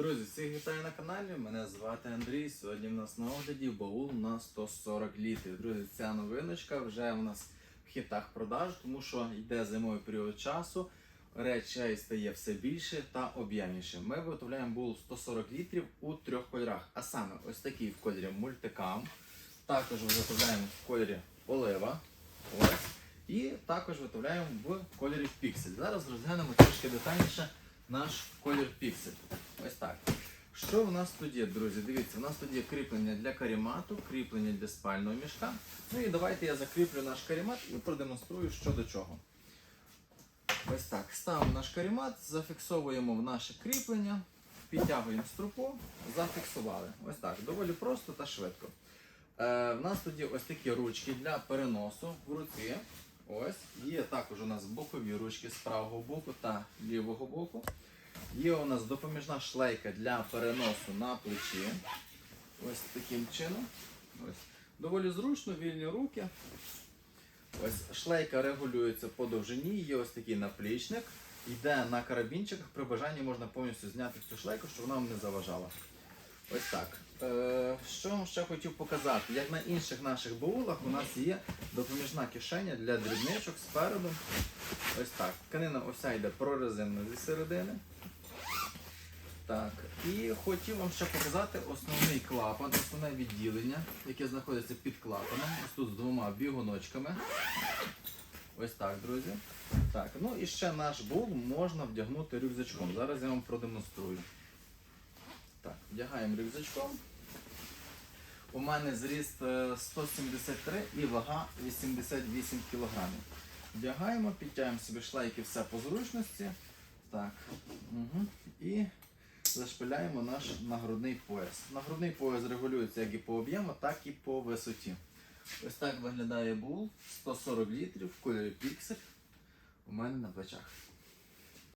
Друзі, всіх вітаю на каналі. Мене звати Андрій. Сьогодні в нас на огляді баул на 140 літрів. Друзі, ця новиночка вже в нас в хітах продаж, тому що йде зимовий період часу. Речей стає все більше та об'ємніше. Ми виготовляємо бул 140 літрів у трьох кольорах. А саме ось такий в кольорі мультикам. Також виготовляємо в кольорі олива. Ось. І також виготовляємо в кольорі піксель. Зараз розглянемо трішки детальніше наш колір піксель. Ось так. Що в нас тут є, друзі? Дивіться, у нас тут є кріплення для карімату, кріплення для спального мішка. Ну і давайте я закріплю наш карімат і продемонструю, що до чого. Ось так. Ставимо наш карімат, зафіксовуємо в наше кріплення, підтягуємо струпу, зафіксували. Ось так. Доволі просто та швидко. Е, в нас є ось такі ручки для переносу в руці. Ось. Є також у нас бокові ручки з правого боку та лівого боку. Є у нас допоміжна шлейка для переносу на плечі. Ось таким чином. Ось. Доволі зручно, вільні руки. Ось шлейка регулюється по довжині, є ось такий наплічник. Йде на карабінчиках. При бажанні можна повністю зняти цю шлейку, щоб вона вам не заважала. Ось так. Е, що вам ще хотів показати? Як на інших наших баулах у нас є допоміжна кишеня для дрібничок спереду. Ось так. Тканина ося йде прорезинена зі середини. Так. І хотів вам ще показати основний клапан, основне відділення, яке знаходиться під клапаном. Ось тут з двома бігуночками. Ось так, друзі. Так, ну і ще наш бул можна вдягнути рюкзачком. Зараз я вам продемонструю. Так, вдягаємо рюкзачком. У мене зріст е, 173 і вага 88 кг. Вдягаємо, підтягуємо собі шлейки все по зручності. Так. Угу. І зашпиляємо наш нагрудний пояс. Нагрудний пояс регулюється як і по об'єму, так і по висоті. Ось так виглядає бул 140 літрів в кольорі піксель у мене на плечах.